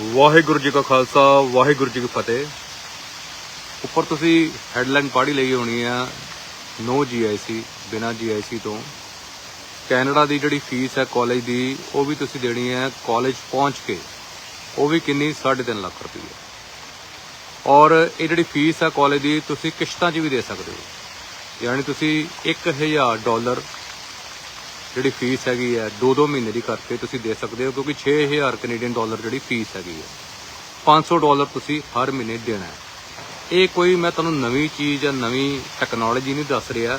ਵਾਹਿਗੁਰੂ ਜੀ ਕਾ ਖਾਲਸਾ, ਵਾਹਿਗੁਰੂ ਜੀ ਕੀ ਫਤਿਹ। ਉੱਪਰ ਤੁਸੀਂ ਹੈਡਲਾਈਨ ਪੜ੍ਹੀ ਲਈ ਹੋਣੀ ਆ, ਨੋ ਜੀਆਈਸੀ ਬਿਨਾ ਜੀਆਈਸੀ ਤੋਂ। ਕੈਨੇਡਾ ਦੀ ਜਿਹੜੀ ਫੀਸ ਹੈ ਕਾਲਜ ਦੀ, ਉਹ ਵੀ ਤੁਸੀਂ ਦੇਣੀ ਹੈ ਕਾਲਜ ਪਹੁੰਚ ਕੇ। ਉਹ ਵੀ ਕਿੰਨੀ? 3.5 ਲੱਖ ਰੁਪਏ ਔਰ ਇਹ ਜਿਹੜੀ ਫੀਸ ਹੈ ਕਾਲਜ ਦੀ, ਤੁਸੀਂ ਕਿਸ਼ਤਾਂ 'ਚ ਵੀ ਦੇ ਸਕਦੇ ਹੋ। ਯਾਨੀ ਤੁਸੀਂ 1000 ਡਾਲਰ ਜਿਹੜੀ ਫੀਸ ਹੈਗੀ ਹੈ 2-2 ਮਹੀਨੇ ਦੀ ਕਰਕੇ ਤੁਸੀਂ ਦੇ ਸਕਦੇ ਹੋ, ਕਿਉਂਕਿ 6000 ਕੈਨੇਡੀਅਨ ਡਾਲਰ ਜਿਹੜੀ ਫੀਸ ਹੈਗੀ ਹੈ। 500 ਡਾਲਰ ਤੁਸੀਂ ਹਰ ਮਹੀਨੇ ਦੇਣਾ ਹੈ। ਇਹ ਕੋਈ ਮੈਂ ਤੁਹਾਨੂੰ ਨਵੀਂ ਚੀਜ਼ ਜਾਂ ਨਵੀਂ ਟੈਕਨੋਲੋਜੀ ਨਹੀਂ ਦੱਸ ਰਿਹਾ।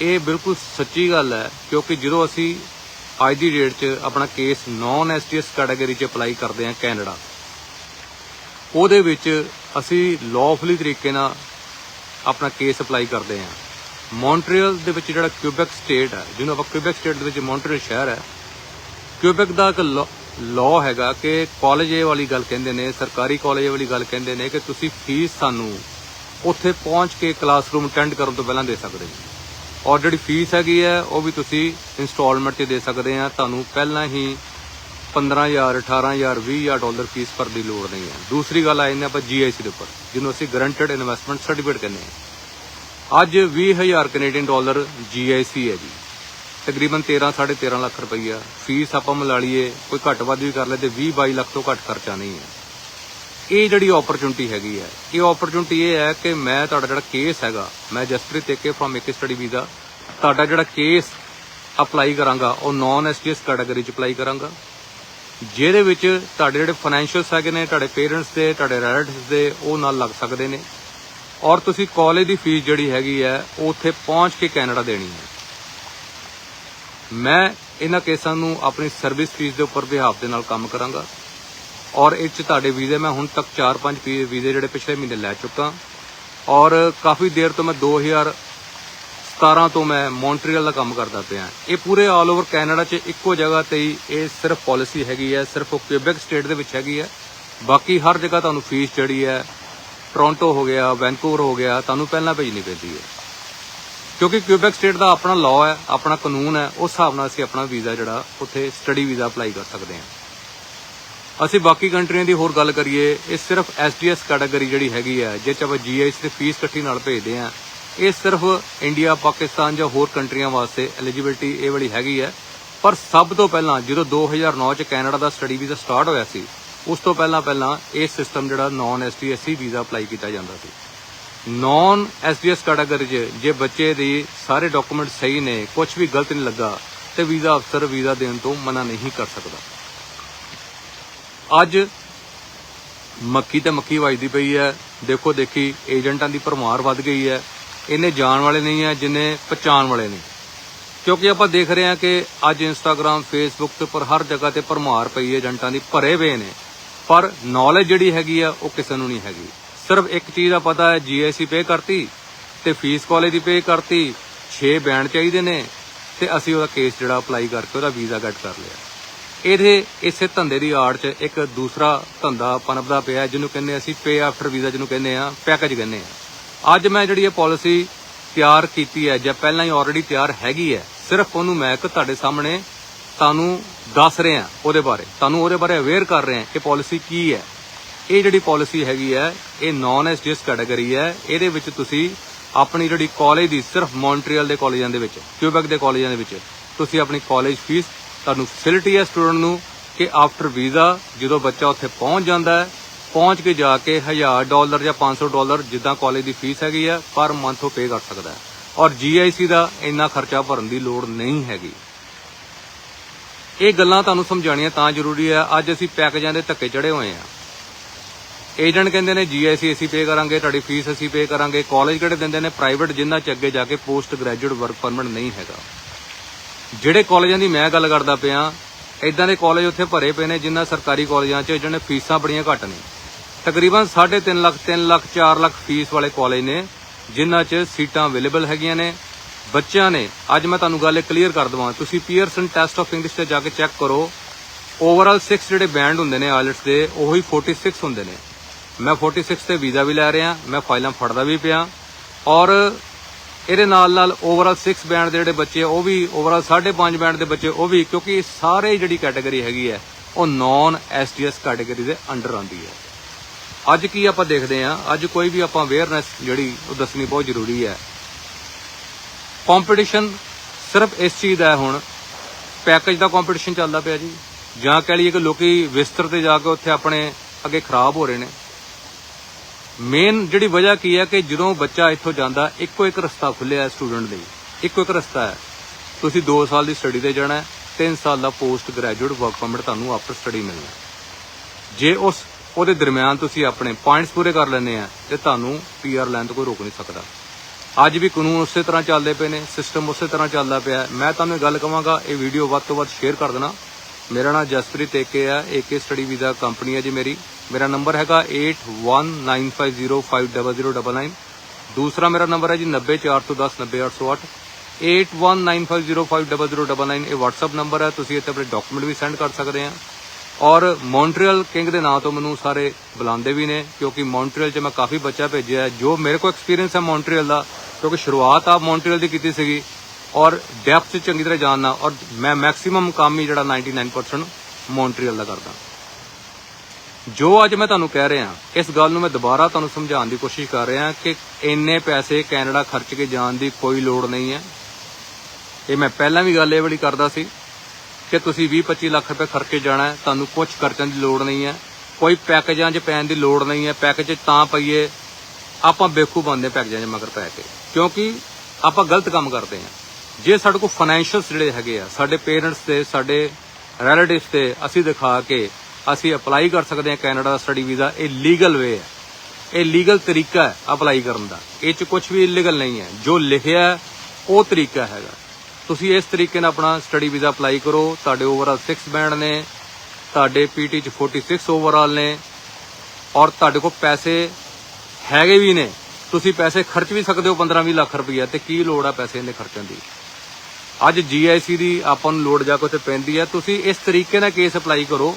ਇਹ ਬਿਲਕੁਲ ਸੱਚੀ ਗੱਲ ਹੈ, ਕਿਉਂਕਿ ਜਦੋਂ ਅਸੀਂ ਅੱਜ ਦੀ ਡੇਟ 'ਚ ਆਪਣਾ ਕੇਸ ਨਾਨ ਐਸਟੀਐਸ ਕੈਟਾਗਰੀ 'ਚ ਅਪਲਾਈ ਕਰਦੇ ਹਾਂ ਕੈਨੇਡਾ ਉਹਦੇ ਵਿੱਚ ਅਸੀਂ ਲੌਫਲੀ ਤਰੀਕੇ ਨਾਲ ਆਪਣਾ ਕੇਸ ਅਪਲਾਈ ਕਰਦੇ ਹਾਂ। ਮੌਂਟਰੀਅਲ ਦੇ ਵਿੱਚ ਜਿਹੜਾ ਕਿਊਬੈਕ ਸਟੇਟ ਹੈ, ਜਿਹਨੂੰ ਆਪਾਂ ਕਿਊਬੈਕ ਸਟੇਟ ਦੇ ਵਿੱਚ ਮੌਂਟਰੀਅਲ ਸ਼ਹਿਰ ਹੈ, ਕਿਊਬੈਕ ਦਾ ਇੱਕ ਲਾਅ ਹੈਗਾ ਕਿ ਕਾਲਜ ਇਹ ਵਾਲੀ ਗੱਲ ਕਹਿੰਦੇ ਨੇ, ਸਰਕਾਰੀ ਕਾਲਜ ਇਹ ਵਾਲੀ ਗੱਲ ਕਹਿੰਦੇ ਨੇ ਕਿ ਤੁਸੀਂ ਫੀਸ ਸਾਨੂੰ ਉੱਥੇ ਪਹੁੰਚ ਕੇ ਕਲਾਸਰੂਮ ਅਟੈਂਡ ਕਰਨ ਤੋਂ ਪਹਿਲਾਂ ਦੇ ਸਕਦੇ ਹੋ। ਔਰ ਜਿਹੜੀ ਫੀਸ ਹੈਗੀ ਹੈ, ਉਹ ਵੀ ਤੁਸੀਂ ਇਨਸਟਾਲਮੈਂਟ 'ਤੇ ਦੇ ਸਕਦੇ ਆ ਤੁਹਾਨੂੰ ਪਹਿਲਾਂ ਹੀ 15000 18000 20000 ਡਾਲਰ ਫੀਸ ਭਰ ਦੀ ਲੋੜ ਨਹੀਂ ਹੈ। ਦੂਸਰੀ ਗੱਲ ਆ ਜਾਂਦੇ ਆਪਾਂ ਜੀਆਈਸੀ ਦੇ ਉੱਪਰ, ਜਿਹਨੂੰ ਅਸੀਂ ਗਰੰਟਡ ਇਨਵੈਸਟਮੈਂਟ ਸਰਟੀਫਿਕੇਟ ਕਹਿੰਦੇ ਹਾਂ। ਅੱਜ 20000 ਕੈਨੇਡੀਅਨ ਡਾਲਰ ਜੀਆਈਸੀ ਹੈ ਜੀ। ਤਕਰੀਬਨ 13 13.5 ਲੱਖ ਰੁਪਈਆ। ਫੀਸ ਆਪਾਂ ਮਿਲਾ ਲਈਏ, ਕੋਈ ਘੱਟ ਵੱਧ ਵੀ ਕਰ ਲੈ ਤੇ 20 22 ਲੱਖ ਤੋਂ ਘੱਟ ਖਰਚਾ ਨਹੀਂ ਹੈ। ਇਹ ਜਿਹੜੀ ਓਪਰਚੁਨਿਟੀ ਹੈਗੀ ਹੈ, ਇਹ ਓਪਰਚੁਨਿਟੀ ਇਹ ਹੈ ਕਿ ਮੈਂ ਤੁਹਾਡਾ ਜਿਹੜਾ ਕੇਸ ਹੈਗਾ, ਮੈਂ ਜਸਪ੍ਰੀਤ ਤੇਕੇ ਫਰਮ ਇੱਕ ਸਟੱਡੀ ਵੀਜ਼ਾ ਤੁਹਾਡਾ ਜਿਹੜਾ ਕੇਸ ਅਪਲਾਈ ਕਰਾਂਗਾ, ਉਹ ਨਾਨ ਐਸਟੀਐਸ ਕੈਟਾਗਰੀ ਚ ਅਪਲਾਈ ਕਰਾਂਗਾ। ਜਿਹਦੇ ਵਿੱਚ ਤੁਹਾਡੇ ਜਿਹੜੇ ਫਾਈਨੈਂਸ਼ੀਅਲਸ ਹੈਗੇ ਨੇ, ਤੁਹਾਡੇ ਪੇਰੈਂਟਸ ਦੇ, ਤੁਹਾਡੇ ਰਿਲੇਟਿਵਸ ਦੇ, ਉਹ ਨਾਲ ਲੱਗ ਸਕਦੇ ਨੇ। ਔਰ ਤੁਸੀਂ ਕਾਲਜ ਦੀ ਫੀਸ ਜਿਹੜੀ ਹੈਗੀ ਹੈ, ਉਹ ਉੱਥੇ ਪਹੁੰਚ ਕੇ ਕੈਨੇਡਾ ਦੇਣੀ ਹੈ। ਮੈਂ ਇਹਨਾਂ ਕੇਸਾਂ ਨੂੰ ਆਪਣੀ ਸਰਵਿਸ ਫੀਸ ਦੇ ਉੱਪਰ ਵਿਹਾਰ ਦੇ ਨਾਲ ਕੰਮ ਕਰਾਂਗਾ। ਔਰ ਇਹ ਚ ਤੁਹਾਡੇ ਵੀਜ਼ੇ ਮੈਂ ਹੁਣ ਤੱਕ 4-5 ਵੀਜ਼ੇ ਜਿਹੜੇ ਪਿਛਲੇ ਮਹੀਨੇ ਲੈ ਚੁੱਕਾ। ਔਰ ਕਾਫੀ ਦੇਰ ਤੋਂ ਮੈਂ 2017 ਤੋਂ ਮੈਂ ਮੌਂਟਰੀਅਲ ਦਾ ਕੰਮ ਕਰਦਾ ਪਿਆ। ਇਹ ਪੂਰੇ ਆਲ ਓਵਰ ਕੈਨੇਡਾ 'ਚ ਇੱਕੋ ਜਗ੍ਹਾ ਤੇ ਹੀ ਇਹ ਸਿਰਫ ਪਾਲਿਸੀ ਹੈਗੀ ਹੈ, ਸਿਰਫ ਉਹ ਸਟੇਟ ਦੇ ਵਿੱਚ ਹੈਗੀ ਹੈ। ਬਾਕੀ ਹਰ ਜਗ੍ਹਾ ਤੁਹਾਨੂੰ ਫੀਸ ਜਿਹੜੀ ਹੈ ਟੋਰਾਂਟੋ ਹੋ ਗਿਆ, ਵੈਨਕੂਵਰ ਹੋ ਗਿਆ, ਤੁਹਾਨੂੰ ਪਹਿਲਾਂ ਭੇਜਣੀ ਪੈਂਦੀ ਹੈ। ਕਿਉਂਕਿ ਕਿਊਬੈਕ ਸਟੇਟ ਦਾ ਆਪਣਾ ਲਾਅ ਹੈ, ਆਪਣਾ ਕਾਨੂੰਨ ਹੈ, ਉਸ ਹਿਸਾਬ ਨਾਲ ਅਸੀਂ ਆਪਣਾ ਵੀਜ਼ਾ ਜਿਹੜਾ, ਉੱਥੇ ਸਟੱਡੀ ਵੀਜ਼ਾ ਅਪਲਾਈ ਕਰ ਸਕਦੇ ਹਾਂ। ਅਸੀਂ ਬਾਕੀ ਕੰਟਰੀਆਂ ਦੀ ਹੋਰ ਗੱਲ ਕਰੀਏ, ਇਹ ਸਿਰਫ ਐਸਡੀਐਸ ਕੈਟਾਗਰੀ ਜਿਹੜੀ ਹੈਗੀ ਹੈ ਜੇ ਚ ਆਪਾਂ ਜੀਆਈਸੀ ਤੇ ਫੀਸ ਇਕੱਠੀ ਨਾਲ ਭੇਜਦੇ ਹਾਂ, ਇਹ ਸਿਰਫ ਇੰਡੀਆ ਪਾਕਿਸਤਾਨ ਜਾਂ ਹੋਰ ਕੰਟਰੀਆਂ ਵਾਸਤੇ ਐਲੀਜੀਬਿਲਟੀ ਇਹ ਵਾਲੀ ਹੈਗੀ ਹੈ। ਪਰ ਸਭ ਤੋਂ ਪਹਿਲਾਂ, ਜਦੋਂ 2009 ਚ ਕੈਨੇਡਾ ਦਾ ਸਟੱਡੀ ਵੀਜ਼ਾ ਸਟਾਰਟ ਹੋਇਆ ਸੀ ਉਸ ਤੋਂ ਪਹਿਲਾਂ ਪਹਿਲਾਂ ਇਹ ਸਿਸਟਮ ਜਿਹੜਾ ਨਾਨ ਐਸਟੀਐਸਸੀ ਵੀਜ਼ਾ ਅਪਲਾਈ ਕੀਤਾ ਜਾਂਦਾ ਸੀ। ਨਾਨ ਐਸਡੀਐਸ ਕੈਟਾਗਰੀ 'ਚ ਜੇ ਬੱਚੇ ਦੇ ਸਾਰੇ ਡਾਕੂਮੈਂਟ ਸਹੀ ਨੇ ਕੁਝ ਵੀ ਗਲਤ ਨਹੀਂ ਲੱਗਾ, ਤੇ ਵੀਜ਼ਾ ਅਫਸਰ ਵੀਜ਼ਾ ਦੇਣ ਤੋਂ ਮਨਾ ਨਹੀਂ ਕਰ ਸਕਦਾ। ਅੱਜ ਮੱਕੀ ਤੇ ਮੱਕੀ ਵਜਦੀ ਪਈ ਹੈ। ਦੇਖੋ, ਦੇਖੀ, ਏਜੰਟਾਂ ਦੀ ਭਰਮਾਰ ਵੱਧ ਗਈ ਹੈ। ਇਹਨੇ ਜਾਣ ਵਾਲੇ ਨਹੀਂ ਹੈ ਜਿੰਨੇ ਪਛਾਣ ਵਾਲੇ ਨੇ। ਕਿਉਂਕਿ ਆਪਾਂ ਦੇਖ ਰਹੇ ਹਾਂ ਕਿ ਅੱਜ ਇੰਸਟਾਗ੍ਰam ਫੇਸਬੁੱਕ ਤੇ ਪਰ ਹਰ ਜਗ੍ਹਾ ਤੇ ਭਰਮਾਰ ਪਈ ਏਜੰਟਾਂ ਦੀ ਭਰੇ ਹੋਏ ਨੇ। ਪਰ ਨੌਲੇਜ ਜਿਹੜੀ ਹੈਗੀ ਆ, ਉਹ ਕਿਸੇ ਨੂੰ ਨਹੀਂ ਹੈਗੀ। ਸਿਰਫ ਇੱਕ ਚੀਜ਼ ਦਾ ਪਤਾ ਹੈ ਜੀਐਸਸੀ ਪੇ ਕਰਤੀ, ਤੇ ਫੀਸ ਕਾਲਜ ਦੀ ਪੇ ਕਰਤੀ 6 ਬੈਂਡ ਚਾਹੀਦੇ ਨੇ, ਤੇ ਅਸੀਂ ਉਹਦਾ ਕੇਸ ਜਿਹੜਾ ਅਪਲਾਈ ਕਰਕੇ ਉਹਦਾ ਵੀਜ਼ਾ ਗੈਟ ਕਰ ਲਿਆ। ਇਹਦੇ, ਇਸੇ ਧੰਦੇ ਦੀ ਆੜ 'ਚ ਇੱਕ ਦੂਸਰਾ ਧੰਦਾ ਪਨਪਦਾ ਪਿਆ, ਜਿਹਨੂੰ ਕਹਿੰਦੇ ਅਸੀਂ ਪੇ ਆਫਟਰ ਵੀਜ਼ਾ ਜਿਹਨੂੰ ਕਹਿੰਦੇ ਆ ਪੈਕੇਜ ਕਹਿੰਦੇ ਆ। ਅੱਜ ਮੈਂ ਜਿਹੜੀ ਇਹ ਪਾਲਿਸੀ ਤਿਆਰ ਕੀਤੀ ਹੈ, ਜਾਂ ਪਹਿਲਾਂ ਹੀ ਆਲਰੇਡੀ ਤਿਆਰ ਹੈਗੀ ਹੈ, ਸਿਰਫ ਉਹਨੂੰ ਮੈਂ ਇੱਕ ਤੁਹਾਡੇ ਸਾਹਮਣੇ ਤੁਹਾਨੂੰ ਦੱਸ ਰਿਹਾ ਉਹਦੇ ਬਾਰੇ। ਤੁਹਾਨੂੰ ਉਹਦੇ ਬਾਰੇ ਅਵੇਅਰ ਕਰ ਰਿਹਾ ਕਿ ਪਾਲਿਸੀ ਕੀ ਹੈ। ਇਹ ਜਿਹੜੀ ਪਾਲਿਸੀ ਹੈਗੀ ਹੈ, ਇਹ ਨਾਨ ਐਸਡੀਐਸ ਕੈਟਾਗਰੀ ਹੈ, ਇਹਦੇ ਵਿੱਚ ਤੁਸੀਂ ਆਪਣੀ ਜਿਹੜੀ ਕਾਲਜ ਦੀ ਸਿਰਫ ਮੌਂਟਰੀਅਲ ਦੇ ਕਾਲਜਾਂ ਦੇ ਵਿੱਚ ਕਿਊਬੈਕ ਦੇ ਕਾਲਜਾਂ ਦੇ ਵਿੱਚ, ਤੁਸੀਂ ਆਪਣੀ ਕਾਲਜ ਫੀਸ ਤੁਹਾਨੂੰ ਫੈਸਿਲਿਟੀ ਹੈ ਸਟੂਡੈਂਟ ਨੂੰ ਕਿ ਆਫਟਰ ਵੀਜ਼ਾ ਜਦੋਂ ਬੱਚਾ ਉੱਥੇ ਪਹੁੰਚ ਜਾਂਦਾ ਹੈ, ਪਹੁੰਚ ਕੇ ਜਾ ਕੇ 1000 ਡਾਲਰ ਜਾਂ 500 ਡਾਲਰ ਜਿੱਦਾਂ ਕਾਲਜ ਦੀ ਫੀਸ ਹੈਗੀ ਹੈ, ਪਰ ਮੰਥ ਉਹ ਪੇ ਕਰ ਸਕਦਾ ਹੈ। ਔਰ ਜੀਆਈਸੀ ਦਾ ਇੰਨਾ ਖਰਚਾ ਭਰਨ ਦੀ ਲੋੜ ਨਹੀਂ ਹੈਗੀ। ਇਹ ਗੱਲਾਂ ਤੁਹਾਨੂੰ ਸਮਝਾਉਣੀਆਂ ਤਾਂ ਜ਼ਰੂਰੀ ਹੈ ਅੱਜ ਅਸੀਂ ਪੈਕੇਜਾਂ ਦੇ ਧੱਕੇ ਚੜੇ ਹੋਏ ਆ। ਏਜੰਟ ਕਹਿੰਦੇ ਨੇ ਜੀਆਈਸੀ ਅਸੀਂ ਪੇ ਕਰਾਂਗੇ, ਤੁਹਾਡੀ ਫੀਸ ਅਸੀਂ ਪੇ ਕਰਾਂਗੇ। ਕਾਲਜ ਕਿਹੜੇ ਦਿੰਦੇ ਨੇ? ਪ੍ਰਾਈਵੇਟ ਜਿਨ੍ਹਾਂ ਚ ਅੱਗੇ ਜਾ ਕੇ ਪੋਸਟ ਗ੍ਰੈਜੂਏਟ ਵਰਕ ਪਰਮਿਟ ਨਹੀਂ ਹੈਗਾ। ਜਿਹੜੇ ਕਾਲਜਾਂ ਦੀ ਮੈਂ ਗੱਲ ਕਰਦਾ ਪਿਆ ਇਦਾਂ ਦੇ ਕਾਲਜ ਉੱਥੇ ਭਰੇ ਪਏ ਨੇ ਜਿਨ੍ਹਾਂ ਸਰਕਾਰੀ ਕਾਲਜਾਂ 'ਚ, ਜਿਹਨਾਂ ਫੀਸਾਂ ਬੜੀਆਂ ਘੱਟ ਨੇ। ਤਕਰੀਬਨ 3.5 ਲੱਖ 3 ਲੱਖ 4 ਲੱਖ ਫੀਸ ਵਾਲੇ ਕਾਲਜ ਨੇ ਜਿਨ੍ਹਾਂ 'ਚ ਸੀਟਾਂ ਅਵੇਲੇਬਲ ਹੈਗੀਆਂ ਨੇ। ਬੱਚਿਆਂ ਨੇ, ਅੱਜ ਮੈਂ ਤੁਹਾਨੂੰ ਗੱਲ ਕਲੀਅਰ ਕਰ ਦਵਾਂ। ਤੁਸੀਂ ਪੀਅਰਸਨ ਟੈਸਟ ਆਫ ਇੰਗਲਿਸ਼ ਤੇ ਜਾ ਕੇ ਚੈੱਕ ਕਰੋ। ਓਵਰਆਲ 6 ਜਿਹੜੇ ਬੈਂਡ ਹੁੰਦੇ ਨੇ ਆਇਲਟਸ ਦੇ, ਉਹੀ 46 ਹੁੰਦੇ ਨੇ। ਮੈਂ 46 ਤੇ ਵੀਜ਼ਾ ਵੀ ਲੈ ਰਿਹਾ, ਮੈਂ ਫਾਈਲਾਂ ਫੜਦਾ ਵੀ ਪਿਆ। ਔਰ ਇਹਦੇ ਨਾਲ ਨਾਲ ਓਵਰਆਲ 6 ਬੈਂਡ ਦੇ ਜਿਹੜੇ ਬੱਚੇ ਉਹ ਵੀ ਓਵਰਆਲ 5.5 ਬੈਂਡ ਦੇ ਬੱਚੇ, ਉਹ ਵੀ ਕਿਉਂਕਿ ਸਾਰੇ ਜਿਹੜੀ ਕੈਟਾਗਰੀ ਹੈਗੀ ਹੈ, ਉਹ ਨਾਨ ਐਸਡੀਐਸ ਕੈਟਾਗਰੀ ਦੇ ਅੰਡਰ ਆਉਂਦੀ ਹੈ। ਅੱਜ ਕੀ ਆਪਾਂ ਦੇਖਦੇ ਹਾਂ, ਅੱਜ ਕੋਈ ਵੀ ਆਪਾਂ ਅਵੇਅਰਨੈਸ ਜਿਹੜੀ ਉਹ ਦੱਸਣੀ ਬਹੁਤ ਜ਼ਰੂਰੀ ਹੈ। ਕੰਪੀਟੀਸ਼ਨ ਸਿਰਫ ਇਸ ਚੀਜ਼ ਦਾ ਹੁਣ। ਪੈਕੇਜ ਦਾ ਕੰਪੀਟੀਸ਼ਨ ਚੱਲਦਾ ਪਿਆ ਜੀ। ਜਾਂ ਕਹਿ ਲਈਏ ਕਿ ਲੋਕੀ ਵਿਸਤਰ ਤੇ ਜਾ ਕੇ ਉੱਥੇ ਆਪਣੇ ਅੱਗੇ ਖਰਾਬ ਹੋ ਰਹੇ ਨੇ। ਮੇਨ ਜਿਹੜੀ ਵਜ੍ਹਾ ਕੀ ਹੈ ਕਿ ਜਦੋਂ ਬੱਚਾ ਇੱਥੋਂ ਜਾਂਦਾ, ਇੱਕੋ ਇੱਕ ਰਸਤਾ ਖੁੱਲਿਆ ਸਟੂਡੈਂਟ ਲਈ। ਇੱਕੋ ਇੱਕ ਰਸਤਾ ਹੈ। ਤੁਸੀਂ 2 ਸਾਲ ਦੀ ਸਟੱਡੀ ਤੇ ਜਾਣਾ ਹੈ 3 ਸਾਲ ਦਾ ਪੋਸਟ ਗ੍ਰੈਜੂਏਟ ਵਰਕ ਪਰਮਿਟ ਤੁਹਾਨੂੰ ਆਫਟਰ ਸਟੱਡੀ ਮਿਲਣਾ ਜੇ ਉਸ, ਉਹਦੇ ਦਰਮਿਆਨ ਤੁਸੀਂ ਆਪਣੇ ਪੁਆਇੰਟਸ ਪੂਰੇ ਕਰ ਲੈਂਦੇ ਆ, ਤੇ ਤੁਹਾਨੂੰ ਪੀਆਰ ਲੈਣ ਤੋਂ ਕੋਈ ਰੋਕ ਨਹੀਂ ਸਕਦਾ। ਅੱਜ ਵੀ ਕਾਨੂੰਨ ਉਸੇ ਤਰ੍ਹਾਂ ਚੱਲਦੇ ਪਏ ਨੇ ਸਿਸਟਮ ਉਸੇ ਤਰ੍ਹਾਂ ਚੱਲਦਾ ਪਿਆ ਮੈਂ ਤੁਹਾਨੂੰ ਇਹ ਗੱਲ ਕਵਾਂਗਾ, ਇਹ ਵੀਡੀਓ ਵੱਧ ਤੋਂ ਵੱਧ ਸ਼ੇਅਰ ਕਰ ਦੇਣਾ। ਮੇਰਾ ਨਾਮ ਜਸਪ੍ਰੀਤ ਏਕੇ ਹੈ, ਏਕੇ ਸਟੱਡੀ ਵੀਜ਼ਾ ਕੰਪਨੀ ਹੈ ਜੀ ਮੇਰੀ। ਮੇਰਾ ਨੰਬਰ ਹੈਗਾ 8195050099 ਦੂਸਰਾ ਮੇਰਾ ਨੰਬਰ ਹੈ ਜੀ 904109808 8195050099 ਇਹ WhatsApp ਨੰਬਰ ਹੈ, ਤੁਸੀਂ ਇੱਥੇ ਆਪਣੇ ਡਾਕੂਮੈਂਟ ਵੀ ਸੈਂਡ ਕਰ ਸਕਦੇ ਆ। ਔਰ ਮੌਂਟਰੀਅਲ ਕਿੰਗ ਦੇ ਨਾਂ ਤੋਂ ਮੈਨੂੰ ਸਾਰੇ ਬੁਲਾਉਂਦੇ ਵੀ ਨੇ, ਕਿਉਂਕਿ ਮੌਂਟਰੀਅਲ 'ਚ ਮੈਂ ਕਾਫੀ ਬੱਚਾ ਭੇਜਿਆ ਜੋ ਮੇਰੇ ਕੋਲ ਐਕਸਪੀਰੀਅੰਸ ਹੈ ਮੌਂਟਰੀਅਲ ਦਾ, ਕਿਉਂਕਿ ਸ਼ੁਰੂਆਤ ਆ ਮੌਂਟਰੀਅਲ ਦੀ ਕੀਤੀ ਸੀਗੀ ਔਰ ਡੈਪਥ ਚੰਗੀ ਤਰ੍ਹਾਂ ਜਾਣਨਾ, ਔਰ ਮੈਂ ਮੈਕਸਿਮਮ ਕੰਮ ਹੀ ਜਿਹੜਾ 99% ਮੌਂਟਰੀਅਲ ਦਾ ਕਰਦਾ। ਜੋ ਅੱਜ ਮੈਂ ਤੁਹਾਨੂੰ ਕਹਿ ਰਿਹਾ, ਇਸ ਗੱਲ ਨੂੰ ਮੈਂ ਦੁਬਾਰਾ ਤੁਹਾਨੂੰ ਸਮਝਾਉਣ ਦੀ ਕੋਸ਼ਿਸ਼ ਕਰ ਰਿਹਾ ਕਿ ਇੰਨੇ ਪੈਸੇ ਕੈਨੇਡਾ ਖਰਚ ਕੇ ਜਾਣ ਦੀ ਕੋਈ ਲੋੜ ਨਹੀਂ ਹੈ। ਇਹ ਮੈਂ ਪਹਿਲਾਂ ਵੀ ਗੱਲ ਇਹ ਵਾਲੀ ਕਰਦਾ ਸੀ ਕਿ ਤੁਸੀਂ 20-25 ਲੱਖ ਰੁਪਏ ਖਰਚ ਕੇ ਜਾਣਾ ਹੈ, ਤੁਹਾਨੂੰ ਕੁਝ ਖਰਚਣ ਦੀ ਲੋੜ ਨਹੀਂ ਹੈ। ਕੋਈ ਪੈਕੇਜਾਂ 'ਚ ਪੈਣ ਦੀ ਲੋੜ ਨਹੀਂ ਹੈ। ਪੈਕੇਜ 'ਚ ਤਾਂ ਪਈਏ, ਆਪਾਂ ਬੇਵਕੂਫ ਬੰਦੇ ਪੈਕੇਜਾਂ 'ਚ ਮਗਰ ਪੈ ਕੇ। ਕਿਉਂਕਿ ਆਪਾਂ ਗਲਤ ਕੰਮ ਕਰਦੇ ਹਾਂ। ਜੇ ਸਾਡੇ ਕੋਲ ਫਾਈਨੈਂਸ਼ੀਅਲਸ ਜਿਹੜੇ ਹੈਗੇ ਆ, ਸਾਡੇ ਪੇਰੈਂਟਸ ਤੇ, ਸਾਡੇ ਰਿਲੇਟਿਵਸ ਤੇ ਅਸੀਂ ਦਿਖਾ ਕੇ ਅਸੀਂ ਅਪਲਾਈ ਕਰ ਸਕਦੇ ਹਾਂ ਕੈਨੇਡਾ ਦਾ ਸਟੱਡੀ ਵੀਜ਼ਾ ਇਹ ਲੀਗਲ ਵੇ ਹੈ। ਇਹ ਲੀਗਲ ਤਰੀਕਾ ਹੈ ਅਪਲਾਈ ਕਰਨ ਦਾ। ਇਹ 'ਚ ਕੁਝ ਵੀ ਇਲੀਗਲ ਨਹੀਂ ਹੈ। ਜੋ ਲਿਖਿਆ ਉਹ ਤਰੀਕਾ ਹੈਗਾ। ਤੁਸੀਂ ਇਸ ਤਰੀਕੇ ਨਾਲ ਆਪਣਾ ਸਟੱਡੀ ਵੀਜ਼ਾ ਅਪਲਾਈ ਕਰੋ। ਤੁਹਾਡੇ ਓਵਰਆਲ 6 ਬੈਂਡ ਨੇ, ਤੁਹਾਡੇ ਪੀਟੀ ਚ 46 ਓਵਰਆਲ ਨੇ ਔਰ ਤੁਹਾਡੇ ਕੋਲ ਪੈਸੇ ਹੈਗੇ ਵੀ ਨੇ। ਤੁਸੀਂ ਪੈਸੇ ਖਰਚ ਵੀ ਸਕਦੇ ਹੋ 15-20 ਲੱਖ ਰੁਪਈਆ ਤੇ ਕੀ ਲੋੜ ਆ ਪੈਸੇ ਇੰਨੇ ਖਰਚਣ ਦੀ? ਅੱਜ ਜੀਆਈਸੀ ਦੀ ਆਪਾਂ ਨੂੰ ਲੋੜ ਜਾ ਕੇ ਉੱਥੇ ਪੈਂਦੀ ਹੈ। ਤੁਸੀਂ ਇਸ ਤਰੀਕੇ ਨਾਲ ਕੇਸ ਅਪਲਾਈ ਕਰੋ।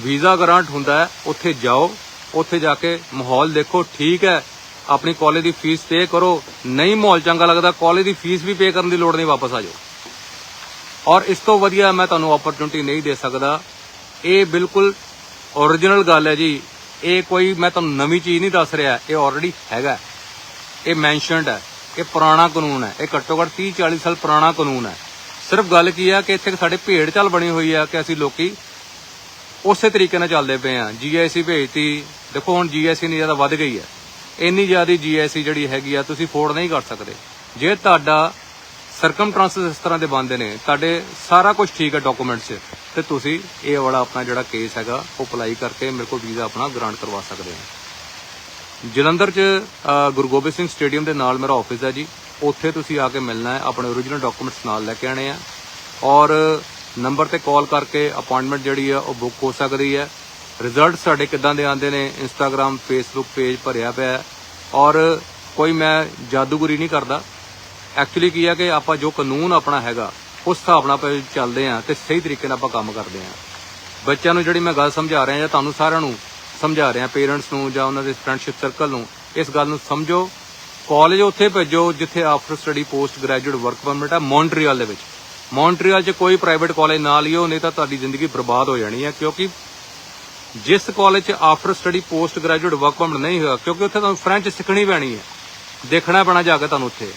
ਵੀਜ਼ਾ ਗ੍ਰਾਂਟ ਹੁੰਦਾ ਹੈ, ਉੱਥੇ ਜਾਓ, ਉੱਥੇ ਜਾ ਕੇ ਮਾਹੌਲ ਦੇਖੋ, ਠੀਕ ਹੈ। ਆਪਣੀ ਕਾਲਜ ਦੀ ਫੀਸ ਪੇ ਕਰੋ। ਨਹੀਂ ਮਾਹੌਲ ਚੰਗਾ ਲੱਗਦਾ ਕਾਲਜ ਦੀ ਫੀਸ ਵੀ ਪੇ ਕਰਨ ਦੀ ਲੋੜ ਨਹੀਂ, ਵਾਪਸ ਆ ਜਾਓ। ਔਰ ਇਸ ਤੋਂ ਵਧੀਆ ਮੈਂ ਤੁਹਾਨੂੰ ਓਪਰਚੁਨਿਟੀ ਨਹੀਂ ਦੇ ਸਕਦਾ। ਇਹ ਬਿਲਕੁਲ ਓਰੀਜਨਲ ਗੱਲ ਹੈ ਜੀ। ਇਹ ਕੋਈ ਮੈਂ ਤੁਹਾਨੂੰ ਨਵੀਂ ਚੀਜ਼ ਨਹੀਂ ਦੱਸ ਰਿਹਾ। ਇਹ ਆਲਰੇਡੀ ਹੈਗਾ। ਇਹ ਮੈਂਸ਼ਨਡ ਹੈ। ਇਹ ਪੁਰਾਣਾ ਕਾਨੂੰਨ ਹੈ। ਇਹ ਘੱਟੋ ਘੱਟ 30 40 ਸਾਲ ਪੁਰਾਣਾ ਕਾਨੂੰਨ ਹੈ। ਸਿਰਫ ਗੱਲ ਕੀ ਹੈ ਕਿ ਇੱਥੇ ਸਾਡੇ ਭੇਡ ਚਾਲ ਬਣੀ ਹੋਈ ਆ ਕਿ ਅਸੀਂ ਲੋਕੀ ਉਸੇ ਤਰੀਕੇ ਨਾਲ ਚੱਲਦੇ ਪਏ ਆ ਜੀਆਈਸੀ ਭੇਜਤੀ। ਦੇਖੋ ਹੁਣ ਜੀਆਈਸੀ ਨਹੀਂ ਜ਼ਿਆਦਾ ਵੱਧ ਗਈ ਹੈ। ਇੰਨੀ ਜ਼ਿਆਦਾ ਜੀਆਈਸੀ ਜਿਹੜੀ ਹੈਗੀ ਆ, ਤੁਸੀਂ ਅਫੋਰਡ ਨਹੀਂ ਕਰ ਸਕਦੇ। ਜੇ ਤੁਹਾਡਾ ਸਰਕਮਟ੍ਰਾਂਸਸ ਇਸ ਤਰ੍ਹਾਂ ਦੇ ਬੰਦੇ ਨੇ, ਤੁਹਾਡੇ ਸਾਰਾ ਕੁਝ ਠੀਕ ਹੈ ਡਾਕੂਮੈਂਟਸ 'ਚ, ਤੇ ਤੁਸੀਂ ਇਹ ਵਾਲਾ ਆਪਣਾ ਜਿਹੜਾ ਕੇਸ ਹੈਗਾ, ਉਹ ਅਪਲਾਈ ਕਰਕੇ ਮੇਰੇ ਕੋਲ ਵੀਜ਼ਾ ਆਪਣਾ ਗ੍ਰਾਂਟ ਕਰਵਾ ਸਕਦੇ ਹੋ। ਜਲੰਧਰ 'ਚ ਗੁਰੂ ਗੋਬਿੰਦ ਸਿੰਘ ਸਟੇਡੀਅਮ ਦੇ ਨਾਲ ਮੇਰਾ ਆਫਿਸ ਹੈ ਜੀ। ਉੱਥੇ ਤੁਸੀਂ ਆ ਕੇ ਮਿਲਣਾ ਹੈ, ਆਪਣੇ ਓਰੀਜਨਲ ਡਾਕੂਮੈਂਟਸ ਨਾਲ ਲੈ ਕੇ ਆਣੇ ਆ। ਔਰ ਨੰਬਰ ਤੇ ਕਾਲ ਕਰਕੇ ਅਪਾਇੰਟਮੈਂਟ ਜਿਹੜੀ ਆ, ਉਹ ਬੁੱਕ ਹੋ ਸਕਦੀ ਹੈ। ਰਿਜ਼ਲਟ ਸਾਡੇ ਕਿੱਦਾਂ ਦੇ ਆਉਂਦੇ ਨੇ? ਇੰਸਟਾਗ੍ਰam ਫੇਸਬੁੱਕ ਪੇਜ ਭਰਿਆ ਪਿਆ ਔਰ ਕੋਈ ਮੈਂ ਜਾਦੂਗਰੀ ਨਹੀਂ ਕਰਦਾ। ਐਕਚੁਅਲੀ ਕੀ ਹੈ ਕਿ ਆਪਾਂ ਜੋ ਕਾਨੂੰਨ ਆਪਣਾ ਹੈਗਾ, ਉਸ ਹਿਸਾਬ ਨਾਲ ਆਪਾਂ ਚੱਲਦੇ ਆਂ ਤੇ ਸਹੀ ਤਰੀਕੇ ਨਾਲ ਆਪਾਂ ਕੰਮ ਕਰਦੇ ਆਂ ਬੱਚਿਆਂ ਨੂੰ ਜਿਹੜੀ ਮੈਂ ਗੱਲ ਸਮਝਾ ਰਿਹਾ ਜਾਂ ਤੁਹਾਨੂੰ ਸਾਰਿਆਂ ਨੂੰ ਸਮਝਾ ਰਿਹਾ ਪੇਰੈਂਟਸ ਨੂੰ ਜਾਂ ਉਹਨਾਂ ਦੇ ਫਰੈਂਡਸ਼ਿਪ ਸਰਕਲ ਨੂੰ, ਇਸ ਗੱਲ ਨੂੰ ਸਮਝੋ। ਕਾਲਜ ਉੱਥੇ ਭੇਜੋ ਜਿੱਥੇ after study post graduate work permit ਹੈ ਮੌਂਟਰੀਅਲ ਦੇ ਵਿੱਚ। ਮੌਂਟਰੀਅਲ 'ਚ ਕੋਈ ਪ੍ਰਾਈਵੇਟ ਕਾਲਜ ਨਾ ਲਿਓ, ਨਹੀਂ ਤਾਂ ਤੁਹਾਡੀ ਜ਼ਿੰਦਗੀ ਬਰਬਾਦ ਹੋ ਜਾਣੀ ਹੈ, ਕਿਉਂਕਿ ਜਿਸ ਕਾਲਜ 'ਚ after study post graduate work permit ਨਹੀਂ ਹੋਇਆ, ਕਿਉਂਕਿ ਉੱਥੇ ਤੁਹਾਨੂੰ ਫ੍ਰੈਂਚ ਸਿੱਖਣੀ ਪੈਣੀ ਹੈ। ਦੇਖਣਾ ਪੈਣਾ ਜਾ ਕੇ ਤੁਹਾਨੂੰ ਉੱਥੇ।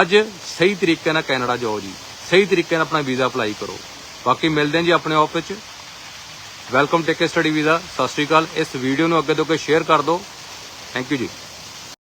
ਅੱਜ ਸਹੀ ਤਰੀਕੇ ਨਾਲ ਕੈਨੇਡਾ ਜਾਓ ਜੀ। ਸਹੀ ਤਰੀਕੇ ਨਾਲ ਆਪਣਾ ਵੀਜ਼ਾ ਅਪਲਾਈ ਕਰੋ। ਬਾਕੀ ਮਿਲਦੇ ਹਾਂ ਜੀ ਆਪਣੇ ਆਫਿਸ 'ਚ ਵੈਲਕਮ ਟੇਕ ਸਟੱਡੀ ਵੀਜ਼ਾ ਸਤਿ ਸ਼੍ਰੀ ਅਕਾਲ। ਇਸ ਵੀਡੀਓ ਨੂੰ ਅੱਗੇ ਤੋਂ ਅੱਗੇ ਸ਼ੇਅਰ ਕਰ ਦਿਓ। ਥੈਂਕ ਯੂ ਜੀ।